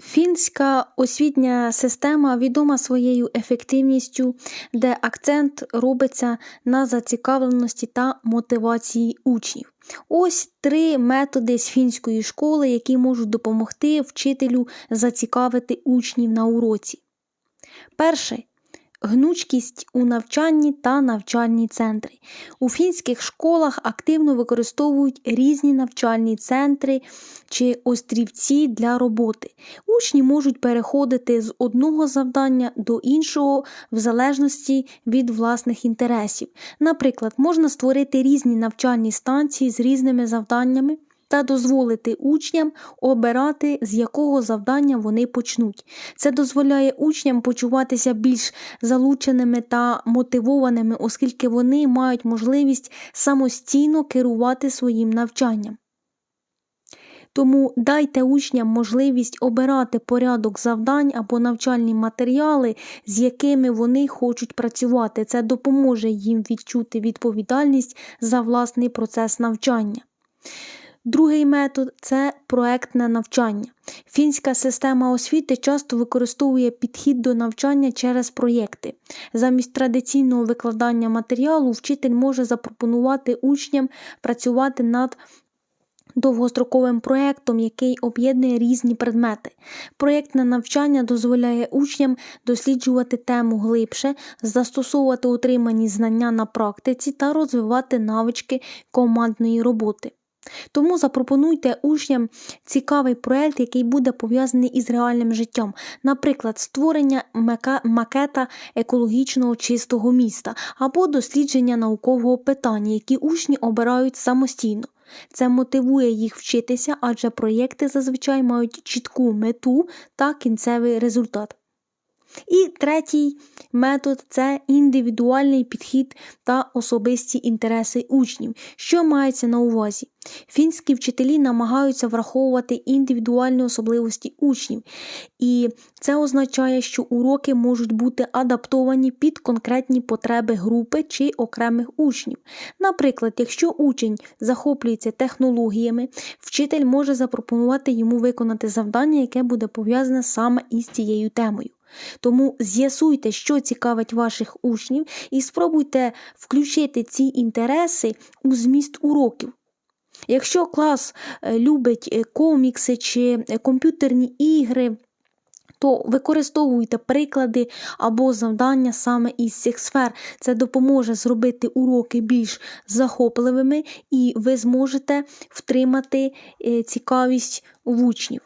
Фінська освітня система відома своєю ефективністю, де акцент робиться на зацікавленості та мотивації учнів. Ось три методи з фінської школи, які можуть допомогти вчителю зацікавити учнів на уроці. Перше гнучкість у навчанні та навчальні центри. У фінських школах активно використовують різні навчальні центри чи острівці для роботи. Учні можуть переходити з одного завдання до іншого в залежності від власних інтересів. Наприклад, можна створити різні навчальні станції з різними завданнями та дозволити учням обирати, з якого завдання вони почнуть. Це дозволяє учням почуватися більш залученими та мотивованими, оскільки вони мають можливість самостійно керувати своїм навчанням. Тому дайте учням можливість обирати порядок завдань або навчальні матеріали, з якими вони хочуть працювати. Це допоможе їм відчути відповідальність за власний процес навчання. Другий метод це проектне навчання. Фінська система освіти часто використовує підхід до навчання через проєкти. Замість традиційного викладання матеріалу вчитель може запропонувати учням працювати над довгостроковим проєктом, який об'єднує різні предмети. Проєктне навчання дозволяє учням досліджувати тему глибше, застосовувати отримані знання на практиці та розвивати навички командної роботи. Тому запропонуйте учням цікавий проєкт, який буде пов'язаний із реальним життям, наприклад, створення макета екологічного чистого міста або дослідження наукового питання, які учні обирають самостійно. Це мотивує їх вчитися, адже проєкти зазвичай мають чітку мету та кінцевий результат. І третій метод це індивідуальний підхід та особисті інтереси учнів. Що мається на увазі? Фінські вчителі намагаються враховувати індивідуальні особливості учнів, і це означає, що уроки можуть бути адаптовані під конкретні потреби групи чи окремих учнів. Наприклад, якщо учень захоплюється технологіями, вчитель може запропонувати йому виконати завдання, яке буде пов'язане саме із цією темою. Тому з'ясуйте, що цікавить ваших учнів, і спробуйте включити ці інтереси у зміст уроків. Якщо клас е, любить е, комікси чи е, комп'ютерні ігри, то використовуйте приклади або завдання саме із цих сфер. Це допоможе зробити уроки більш захопливими, і ви зможете втримати цікавість в учнів.